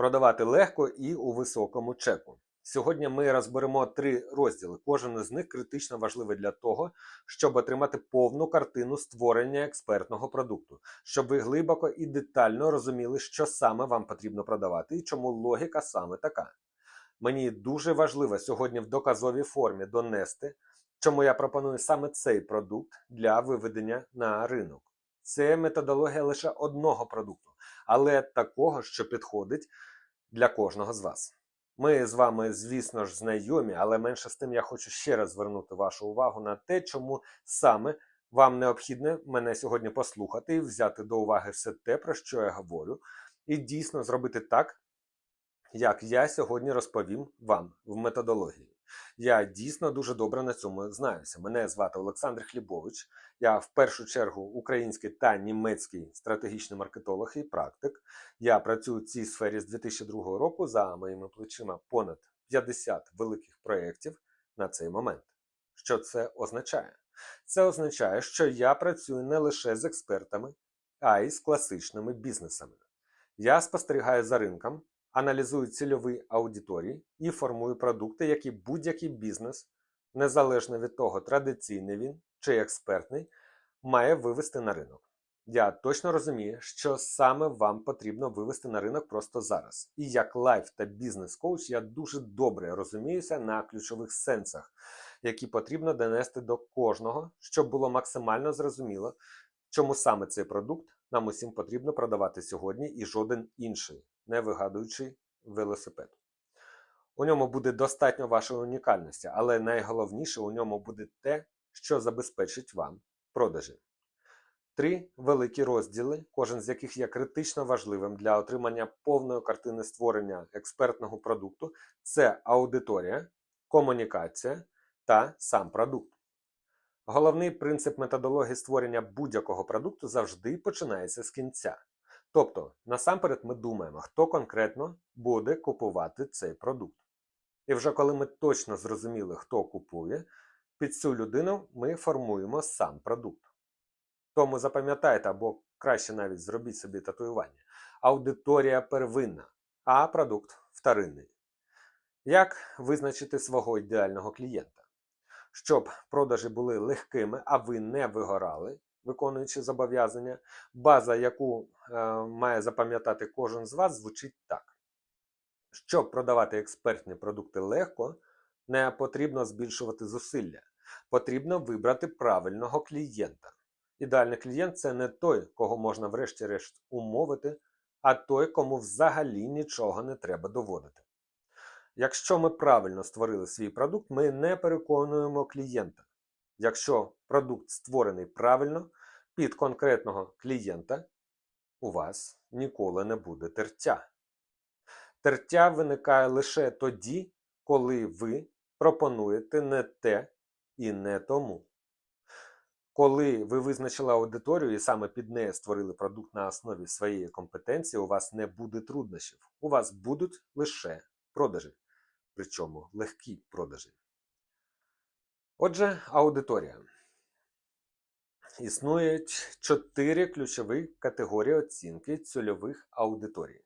Продавати легко і у високому чеку. Сьогодні ми розберемо три розділи. Кожен із них критично важливий для того, щоб отримати повну картину створення експертного продукту, щоб ви глибоко і детально розуміли, що саме вам потрібно продавати і чому логіка саме така. Мені дуже важливо сьогодні в доказовій формі донести, чому я пропоную саме цей продукт для виведення на ринок. Це методологія лише одного продукту, але такого, що підходить для кожного з вас. Ми з вами, звісно ж, знайомі, але менше з тим я хочу ще раз звернути вашу увагу на те, чому саме вам необхідно мене сьогодні послухати і взяти до уваги все те, про що я говорю, і дійсно зробити так, як я сьогодні розповім вам в методології. Я дійсно дуже добре на цьому знаюся. Мене звати Олександр Хлібович. Я в першу чергу український та німецький стратегічний маркетолог і практик. Я працюю в цій сфері з 2002 року за моїми плечима понад 50 великих проєктів на цей момент. Що це означає? Це означає, що я працюю не лише з експертами, а й з класичними бізнесами. Я спостерігаю за ринком, аналізую цільові аудиторії і формую продукти, які будь-який бізнес, незалежно від того, традиційний він чи експертний, має вивести на ринок. Я точно розумію, що саме вам потрібно вивести на ринок просто зараз. І як лайф та бізнес-коуч я дуже добре розуміюся на ключових сенсах, які потрібно донести до кожного, щоб було максимально зрозуміло, чому саме цей продукт нам усім потрібно продавати сьогодні і жоден інший, не вигадуючи велосипед. У ньому буде достатньо вашої унікальності, але найголовніше у ньому буде те, що забезпечить вам продажі. Три великі розділи, кожен з яких є критично важливим для отримання повної картини створення експертного продукту, це аудиторія, комунікація та сам продукт. Головний принцип методології створення будь-якого продукту завжди починається з кінця. Тобто, насамперед ми думаємо, хто конкретно буде купувати цей продукт. І вже коли ми точно зрозуміли, хто купує, під цю людину ми формуємо сам продукт. Тому запам'ятайте або краще навіть зробіть собі татуювання. Аудиторія первинна, а продукт вторинний. Як визначити свого ідеального клієнта? Щоб продажі були легкими, а ви не вигорали, виконуючи зобов'язання, база, яку е, має запам'ятати кожен з вас, звучить так. Щоб продавати експертні продукти легко, не потрібно збільшувати зусилля. Потрібно вибрати правильного клієнта. Ідеальний клієнт це не той, кого можна врешті-решт умовити, а той, кому взагалі нічого не треба доводити. Якщо ми правильно створили свій продукт, ми не переконуємо клієнта. Якщо продукт створений правильно під конкретного клієнта, у вас ніколи не буде тертя. Тертя виникає лише тоді, коли ви пропонуєте не те і не тому. Коли ви визначили аудиторію і саме під неї створили продукт на основі своєї компетенції, у вас не буде труднощів. У вас будуть лише продажі, причому легкі продажі. Отже, аудиторія. Існують чотири ключові категорії оцінки цільових аудиторій.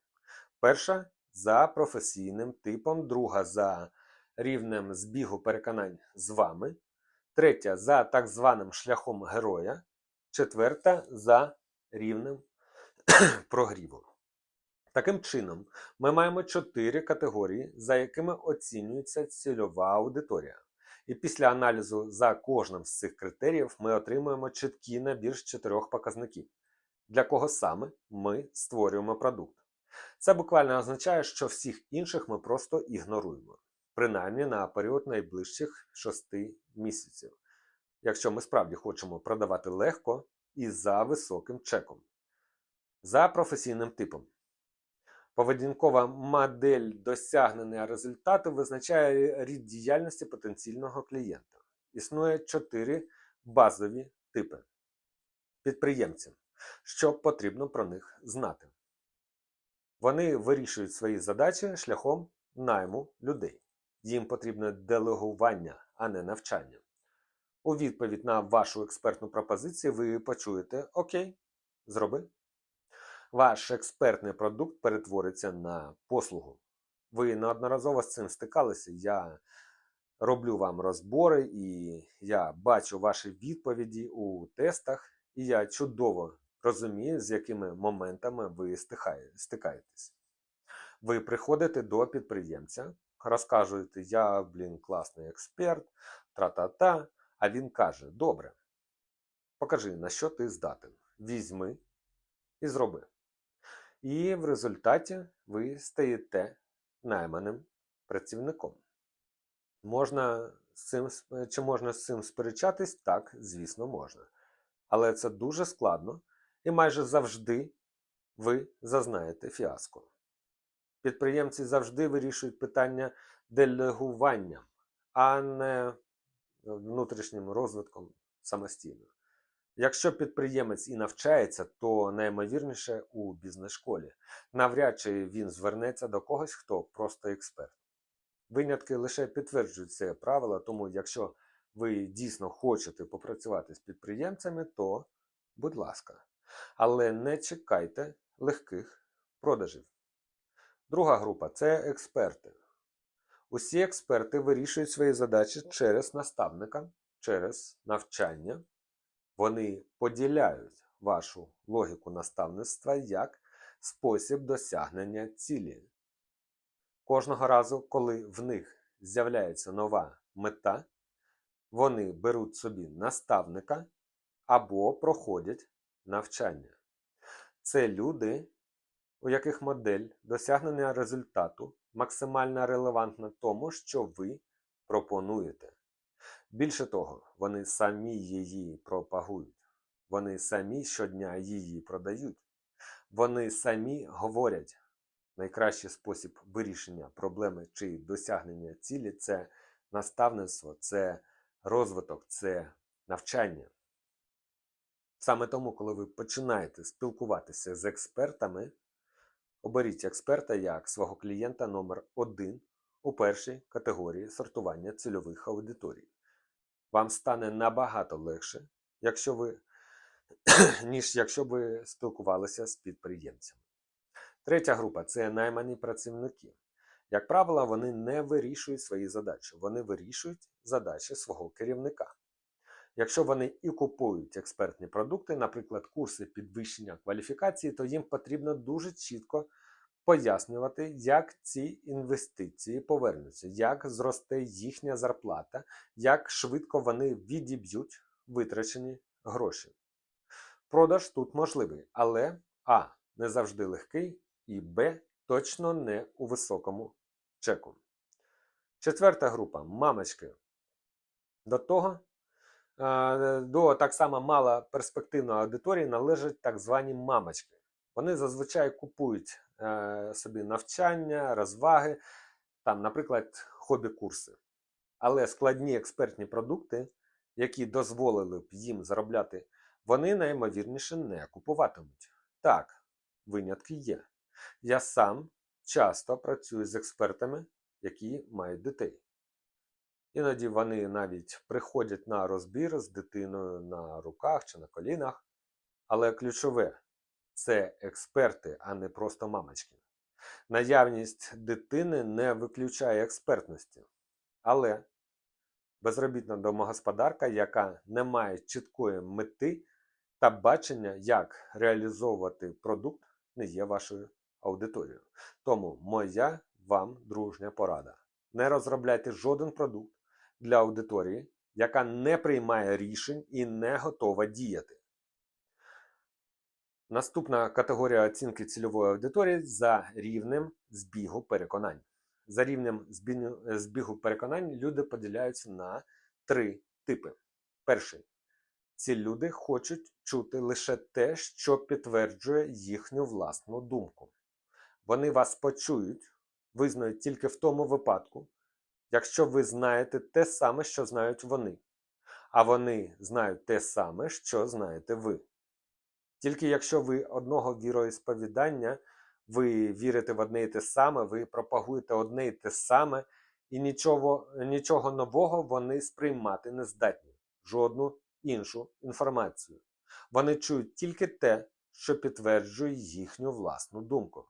Перша за професійним типом, друга за рівнем збігу переконань з вами, третя за так званим шляхом героя, четверта за рівнем прогріву. Таким чином, ми маємо чотири категорії, за якими оцінюється цільова аудиторія. І після аналізу за кожним з цих критеріїв ми отримуємо чіткий набір з чотирьох показників, для кого саме ми створюємо продукт. Це буквально означає, що всіх інших ми просто ігноруємо, принаймні на період найближчих 6 місяців, якщо ми справді хочемо продавати легко і за високим чеком. За професійним типом. Поведінкова модель досягнення результату визначає рід діяльності потенційного клієнта. Існує чотири базові типи підприємців, що потрібно про них знати. Вони вирішують свої задачі шляхом найму людей. Їм потрібне делегування, а не навчання. У відповідь на вашу експертну пропозицію ви почуєте Окей, зроби. Ваш експертний продукт перетвориться на послугу. Ви неодноразово з цим стикалися. Я роблю вам розбори, і я бачу ваші відповіді у тестах, і я чудово розумію, з якими моментами ви стикаєтесь. Ви приходите до підприємця, розказуєте, я, блін, класний експерт, тра-та-та, а він каже: Добре, покажи, на що ти здатен. Візьми і зроби. І в результаті ви стаєте найманим працівником. Можна з цим, чи можна з цим сперечатись? Так, звісно, можна. Але це дуже складно, і майже завжди ви зазнаєте фіаско. Підприємці завжди вирішують питання делегуванням, а не внутрішнім розвитком самостійно. Якщо підприємець і навчається, то наймовірніше у бізнес-школі. Навряд чи він звернеться до когось, хто просто експерт. Винятки лише підтверджують це правило, тому якщо ви дійсно хочете попрацювати з підприємцями, то будь ласка. Але не чекайте легких продажів. Друга група це експерти. Усі експерти вирішують свої задачі через наставника, через навчання. Вони поділяють вашу логіку наставництва як спосіб досягнення цілі. Кожного разу, коли в них з'являється нова мета, вони беруть собі наставника або проходять навчання. Це люди, у яких модель досягнення результату максимально релевантна тому, що ви пропонуєте. Більше того, вони самі її пропагують, вони самі щодня її продають, вони самі говорять, найкращий спосіб вирішення проблеми чи досягнення цілі це наставництво, це розвиток, це навчання. Саме тому, коли ви починаєте спілкуватися з експертами, оберіть експерта як свого клієнта номер один у першій категорії сортування цільових аудиторій. Вам стане набагато легше, якщо ви, ніж якщо ви спілкувалися з підприємцями. Третя група це наймані працівники. Як правило, вони не вирішують свої задачі, вони вирішують задачі свого керівника. Якщо вони і купують експертні продукти, наприклад, курси підвищення кваліфікації, то їм потрібно дуже чітко пояснювати, як ці інвестиції повернуться, як зросте їхня зарплата, як швидко вони відіб'ють витрачені гроші. Продаж тут можливий, але А. Не завжди легкий, і Б. Точно не у високому чеку. Четверта група мамочки. До того, до так само малоперспективної аудиторії належать так звані мамочки. Вони зазвичай купують собі навчання, розваги, там, наприклад, хобі-курси. Але складні експертні продукти, які дозволили б їм заробляти, вони найімовірніше не купуватимуть. Так, винятки є. Я сам часто працюю з експертами, які мають дітей. Іноді вони навіть приходять на розбір з дитиною на руках чи на колінах. Але ключове це експерти, а не просто мамочки. Наявність дитини не виключає експертності. Але безробітна домогосподарка, яка не має чіткої мети та бачення, як реалізовувати продукт, не є вашою аудиторією. Тому моя вам дружня порада. Не розробляйте жоден продукт для аудиторії, яка не приймає рішень і не готова діяти. Наступна категорія оцінки цільової аудиторії за рівнем збігу переконань. За рівнем збігу- збігу переконань люди поділяються на три типи. Перший ці люди хочуть чути лише те, що підтверджує їхню власну думку. Вони вас почують, визнають тільки в тому випадку, якщо ви знаєте те саме, що знають вони, а вони знають те саме, що знаєте ви. Тільки якщо ви одного віроісповідання, ви вірите в одне і те саме, ви пропагуєте одне і те саме, і нічого, нічого нового вони сприймати не здатні, жодну іншу інформацію. Вони чують тільки те, що підтверджує їхню власну думку.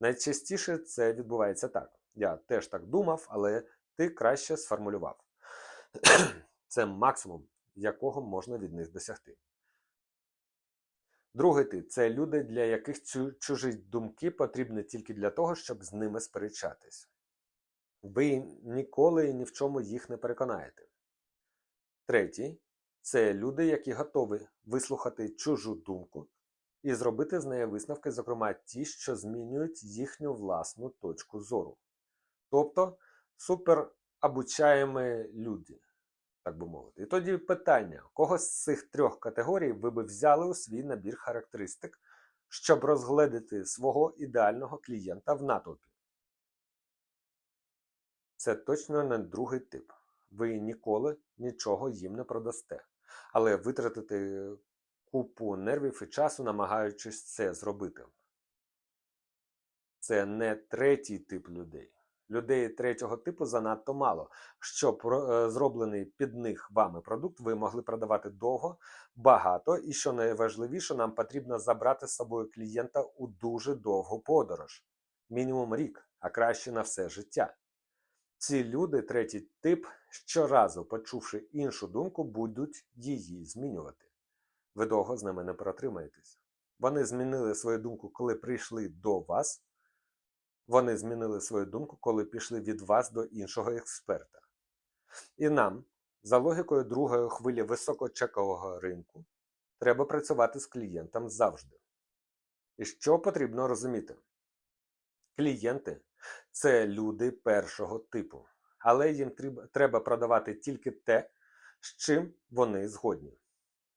Найчастіше це відбувається так. Я теж так думав, але ти краще сформулював. Це максимум, якого можна від них досягти. Другий тип це люди, для яких чужі думки потрібні тільки для того, щоб з ними сперечатись. Ви ніколи і ні в чому їх не переконаєте. Третій це люди, які готові вислухати чужу думку і зробити з неї висновки, зокрема ті, що змінюють їхню власну точку зору. Тобто суперобучаємі люди, так би мовити. І тоді питання: кого з цих трьох категорій ви би взяли у свій набір характеристик, щоб розгледити свого ідеального клієнта в натовпі? Це точно не другий тип. Ви ніколи нічого їм не продасте. Але витратити купу нервів і часу, намагаючись це зробити. Це не третій тип людей. Людей третього типу занадто мало, щоб е, зроблений під них вами продукт ви могли продавати довго, багато, і що найважливіше, нам потрібно забрати з собою клієнта у дуже довгу подорож, мінімум рік, а краще на все життя. Ці люди, третій тип, щоразу, почувши іншу думку, будуть її змінювати. Ви довго з ними не протримаєтесь. Вони змінили свою думку, коли прийшли до вас. Вони змінили свою думку, коли пішли від вас до іншого експерта. І нам, за логікою другої хвилі високочекового ринку, треба працювати з клієнтом завжди. І що потрібно розуміти? Клієнти це люди першого типу, але їм треба продавати тільки те, з чим вони згодні.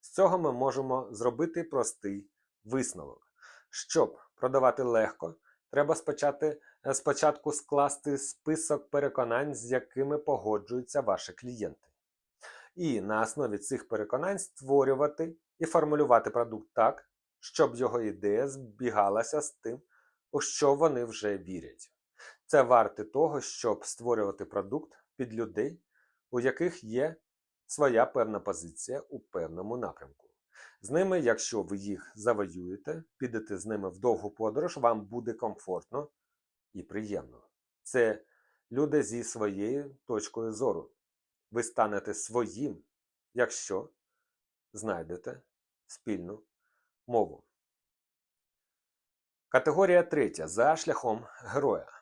З цього ми можемо зробити простий висновок. Щоб продавати легко, треба спочатку, спочатку скласти список переконань, з якими погоджуються ваші клієнти. І на основі цих переконань створювати і формулювати продукт так, щоб його ідея збігалася з тим, у що вони вже вірять. Це варте того, щоб створювати продукт під людей, у яких є своя певна позиція у певному напрямку. З ними, якщо ви їх завоюєте, підете з ними в довгу подорож, вам буде комфортно і приємно. Це люди зі своєю точкою зору. Ви станете своїм, якщо знайдете спільну мову. Категорія третя за шляхом героя.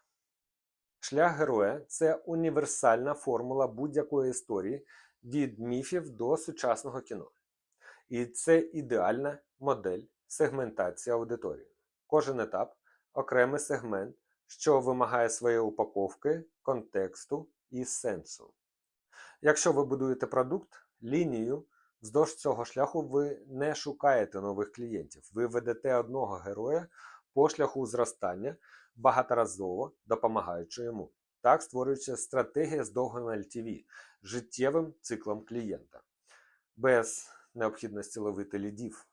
Шлях героя це універсальна формула будь-якої історії від міфів до сучасного кіно. І це ідеальна модель сегментації аудиторії. Кожен етап окремий сегмент, що вимагає своєї упаковки, контексту і сенсу. Якщо ви будуєте продукт, лінію, вздовж цього шляху ви не шукаєте нових клієнтів. Ви ведете одного героя по шляху зростання, багаторазово допомагаючи йому. Так створюється стратегія з довгим LTV, життєвим циклом клієнта, без необхідності ловити лідів.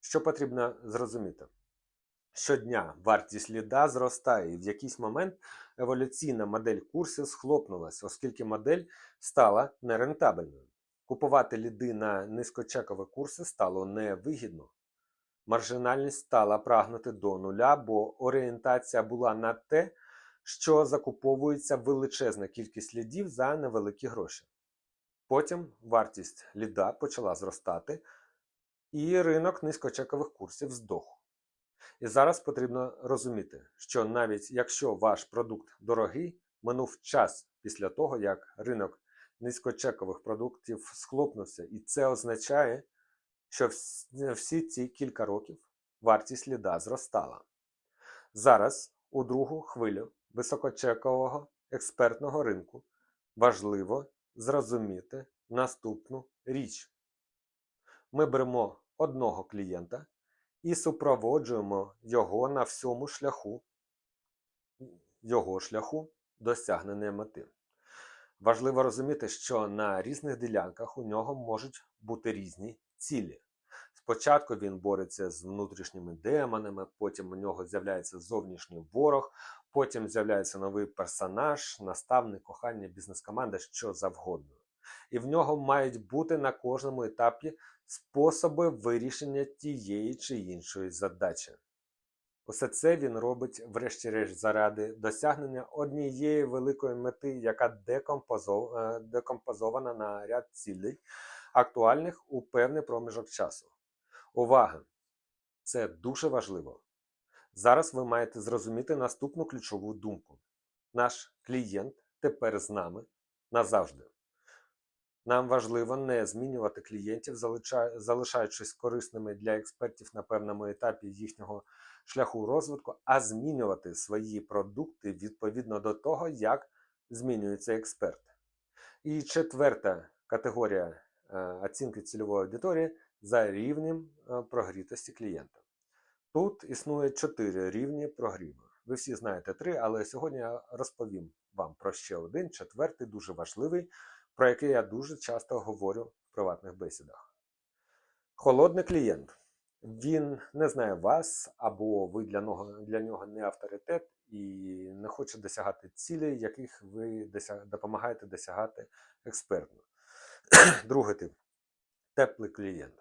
Що потрібно зрозуміти? Щодня вартість ліда зростає, і в якийсь момент еволюційна модель курсів схлопнулася, оскільки модель стала нерентабельною. Купувати ліди на низькочекові курси стало невигідно. Маржинальність стала прагнути до нуля, бо орієнтація була на те, що закуповується величезна кількість лідів за невеликі гроші. Потім вартість ліда почала зростати, і ринок низькочекових курсів здох. І зараз потрібно розуміти, що навіть якщо ваш продукт дорогий, минув час після того, як ринок низькочекових продуктів схлопнувся, і це означає, що всі ці кілька років вартість ліда зростала. Зараз у другу хвилю високочекового експертного ринку важливо зрозуміти наступну річ. Ми беремо одного клієнта і супроводжуємо його на всьому шляху, його шляху досягнення мети. Важливо розуміти, що на різних ділянках у нього можуть бути різні цілі. Спочатку він бореться з внутрішніми демонами, потім у нього з'являється зовнішній ворог, потім з'являється новий персонаж, наставник, кохання, бізнес-команда, що завгодно. І в нього мають бути на кожному етапі способи вирішення тієї чи іншої задачі. Усе це він робить, врешті-решт, заради досягнення однієї великої мети, яка е, декомпозована на ряд цілей, актуальних у певний проміжок часу. Увага! Це дуже важливо. Зараз ви маєте зрозуміти наступну ключову думку. Наш клієнт тепер з нами назавжди. Нам важливо не змінювати клієнтів, залишаючись корисними для експертів на певному етапі їхнього шляху розвитку, а змінювати свої продукти відповідно до того, як змінюється експерт. І четверта категорія е, оцінки цільової аудиторії за рівнем е, прогрітості клієнта. Тут існує чотири рівні прогріву. Ви всі знаєте три, але сьогодні я розповім вам про ще один, четвертий, дуже важливий, про який я дуже часто говорю в приватних бесідах. Холодний клієнт. Він не знає вас, або ви для нього, для нього не авторитет і не хоче досягати цілей, яких ви досяг, допомагаєте досягати експертно. Другий тип теплий клієнт.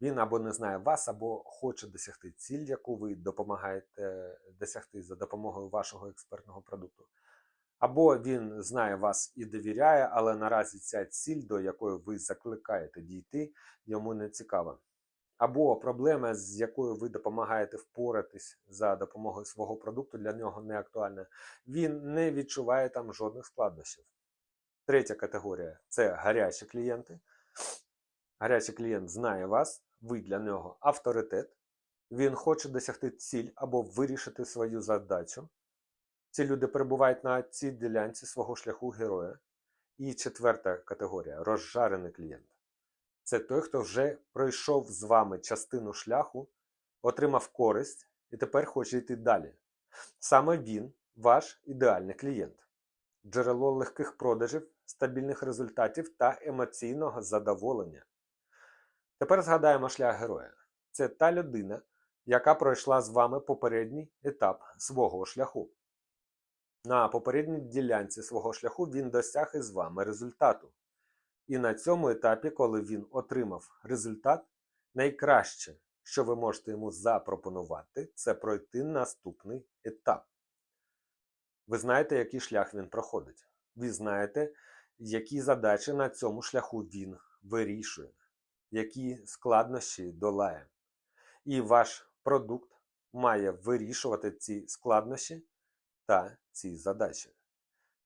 Він або не знає вас, або хоче досягти ціль, яку ви допомагаєте досягти за допомогою вашого експертного продукту. Або він знає вас і довіряє, але наразі ця ціль, до якої ви закликаєте дійти, йому не цікава. Або проблема, з якою ви допомагаєте впоратись за допомогою свого продукту, для нього не актуальна. Він не відчуває там жодних складнощів. Третя категорія це гарячі клієнти. Гарячий клієнт знає вас, ви для нього авторитет. Він хоче досягти ціль або вирішити свою задачу. Ці люди перебувають на цій ділянці свого шляху героя. І четверта категорія розжарений клієнт. Це той, хто вже пройшов з вами частину шляху, отримав користь і тепер хоче йти далі. Саме він ваш ідеальний клієнт, джерело легких продажів, стабільних результатів та емоційного задоволення. Тепер згадаємо шлях героя. Це та людина, яка пройшла з вами попередній етап свого шляху. На попередній ділянці свого шляху він досяг із вами результату. І на цьому етапі, коли він отримав результат, найкраще, що ви можете йому запропонувати, це пройти наступний етап. Ви знаєте, який шлях він проходить. Ви знаєте, які задачі на цьому шляху він вирішує, які складнощі долає. І ваш продукт має вирішувати ці складнощі та ці задачі.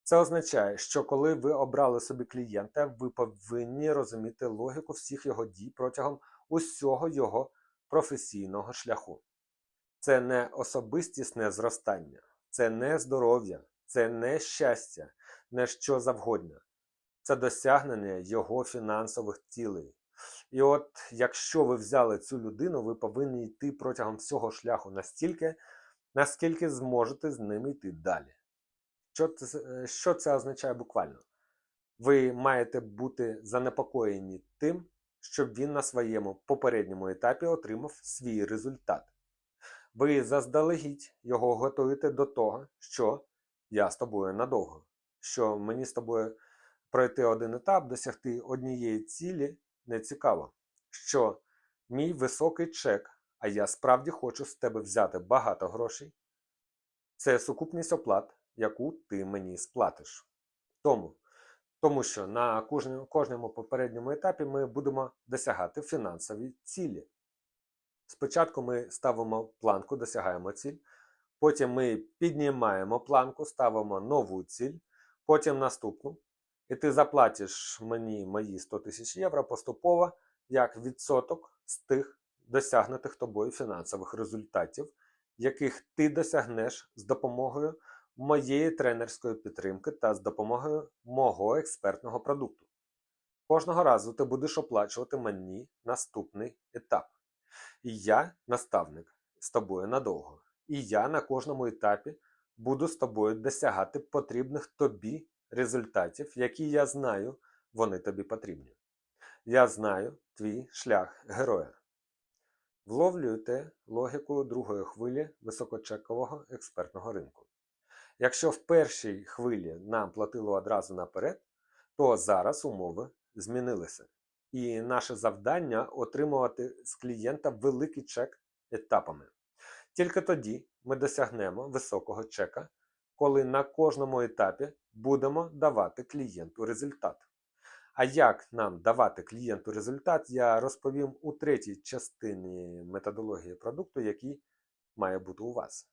Це означає, що коли ви обрали собі клієнта, ви повинні розуміти логіку всіх його дій протягом усього його професійного шляху. Це не особистісне зростання, це не здоров'я, це не щастя, не що завгодно. Це досягнення його фінансових цілей. І от якщо ви взяли цю людину, ви повинні йти протягом всього шляху настільки, наскільки зможете з ними йти далі. Що це, е, що це означає буквально? Ви маєте бути занепокоєні тим, щоб він на своєму попередньому етапі отримав свій результат. Ви заздалегідь його готуєте до того, що я з тобою надовго, що мені з тобою пройти один етап, досягти однієї цілі не цікаво, що мій високий чек, а я справді хочу з тебе взяти багато грошей, це сукупність оплат яку ти мені сплатиш. Тому, тому що на кожному, попередньому етапі ми будемо досягати фінансові цілі. Спочатку ми ставимо планку, досягаємо ціль, потім ми піднімаємо планку, ставимо нову ціль, потім наступну. І ти заплатиш мені мої 100 тисяч євро поступово як відсоток з тих досягнутих тобою фінансових результатів, яких ти досягнеш з допомогою моєї тренерської підтримки та з допомогою мого експертного продукту. Кожного разу ти будеш оплачувати мені наступний етап. І я, наставник, з тобою надовго. І я на кожному етапі буду з тобою досягати потрібних тобі результатів, які я знаю, вони тобі потрібні. Я знаю твій шлях героя. Вловлюєте логіку другої хвилі високочекового експертного ринку. Якщо в першій хвилі нам платило одразу наперед, то зараз умови змінилися. І наше завдання отримувати з клієнта великий чек етапами. Тільки тоді ми досягнемо високого чека, коли на кожному етапі будемо давати клієнту результат. А як нам давати клієнту результат, я розповім у третій частині методології продукту, який має бути у вас.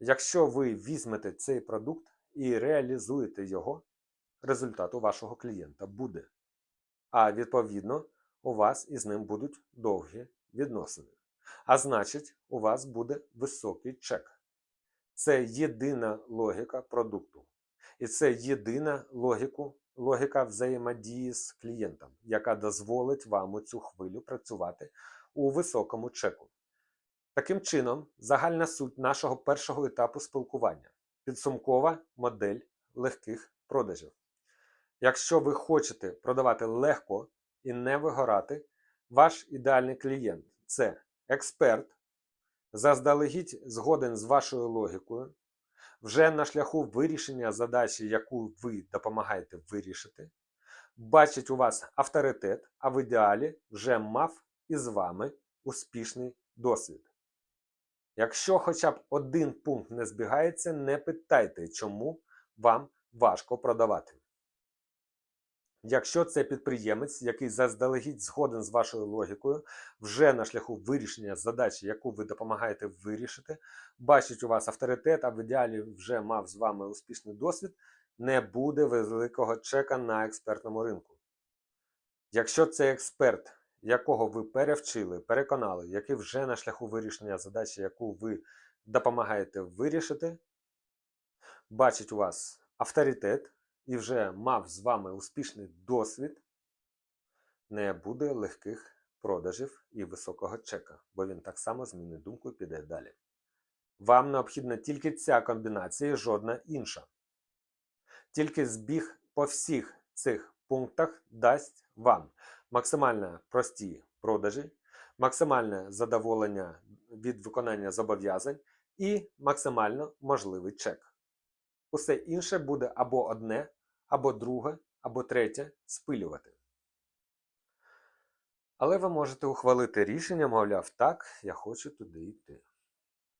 Якщо ви візьмете цей продукт і реалізуєте його, результат у вашого клієнта буде. А відповідно, у вас із ним будуть довгі відносини. А значить, у вас буде високий чек. Це єдина логіка продукту. І це єдина логіку, логіка взаємодії з клієнтом, яка дозволить вам цю хвилю працювати у високому чеку. Таким чином, загальна суть нашого першого етапу спілкування підсумкова модель легких продажів. Якщо ви хочете продавати легко і не вигорати, ваш ідеальний клієнт це експерт, заздалегідь згоден з вашою логікою, вже на шляху вирішення задачі, яку ви допомагаєте вирішити, бачить у вас авторитет, а в ідеалі вже мав із вами успішний досвід. Якщо хоча б один пункт не збігається, не питайте, чому вам важко продавати. Якщо це підприємець, який заздалегідь згоден з вашою логікою, вже на шляху вирішення задачі, яку ви допомагаєте вирішити, бачить у вас авторитет, а в ідеалі вже мав з вами успішний досвід, не буде великого чека на експертному ринку. Якщо це експерт, якого ви перевчили, переконали, який вже на шляху вирішення задачі, яку ви допомагаєте вирішити, бачить у вас авторитет і вже мав з вами успішний досвід, не буде легких продажів і високого чека, бо він так само змінить думку і піде далі. Вам необхідна тільки ця комбінація і жодна інша. Тільки збіг по всіх цих пунктах дасть вам максимально прості продажі, максимальне задоволення від виконання зобов'язань і максимально можливий чек. Усе інше буде або одне, або друге, або третє спилювати. Але ви можете ухвалити рішення, мовляв, так, я хочу туди йти.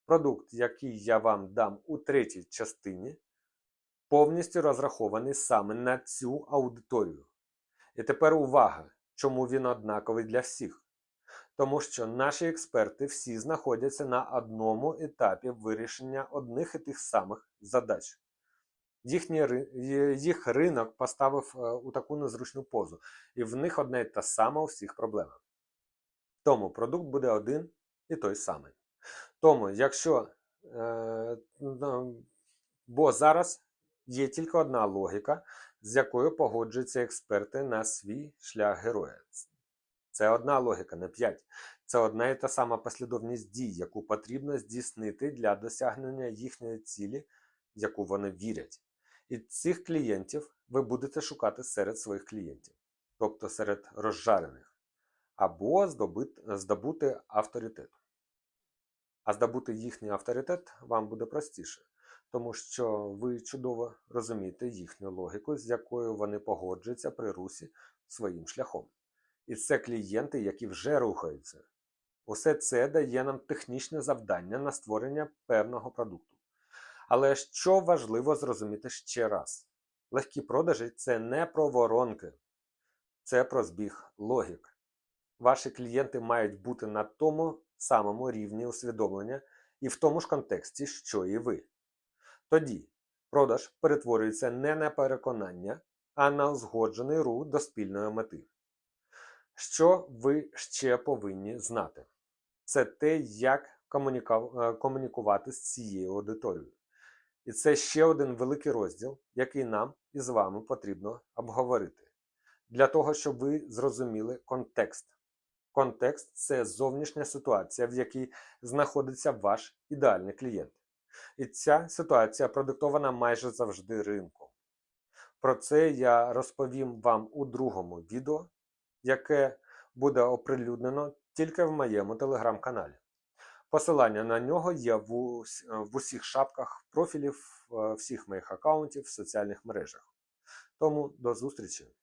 Продукт, який я вам дам у третій частині, повністю розрахований саме на цю аудиторію. І тепер увага, чому він однаковий для всіх. Тому що наші експерти всі знаходяться на одному етапі вирішення одних і тих самих задач. Їхній, їх ринок поставив е, у таку незручну позу, і в них одна і та сама у всіх проблема. Тому продукт буде один і той самий. Тому, якщо. Е, бо зараз є тільки одна логіка, з якою погоджуються експерти на свій шлях героя. Це одна логіка, не п'ять. Це одна і та сама послідовність дій, яку потрібно здійснити для досягнення їхньої цілі, яку вони вірять. І цих клієнтів ви будете шукати серед своїх клієнтів, тобто серед розжарених, або здобути, авторитет. А здобути їхній авторитет вам буде простіше, тому що ви чудово розумієте їхню логіку, з якою вони погоджуються при русі своїм шляхом. І це клієнти, які вже рухаються. Усе це дає нам технічне завдання на створення певного продукту. Але що важливо зрозуміти ще раз: легкі продажі це не про воронки, це про збіг логік. Ваші клієнти мають бути на тому самому рівні усвідомлення і в тому ж контексті, що і ви. Тоді продаж перетворюється не на переконання, а на узгоджений рух до спільної мети. Що ви ще повинні знати? Це те, як е, комунікувати з цією аудиторією. І це ще один великий розділ, який нам із вами потрібно обговорити. Для того, щоб ви зрозуміли контекст. Контекст це зовнішня ситуація, в якій знаходиться ваш ідеальний клієнт. І ця ситуація продиктована майже завжди ринком. Про це я розповім вам у другому відео, яке буде оприлюднено тільки в моєму телеграм-каналі. Посилання на нього є в, в усіх шапках профілів е, всіх моїх аккаунтів в соціальних мережах. Тому до зустрічі!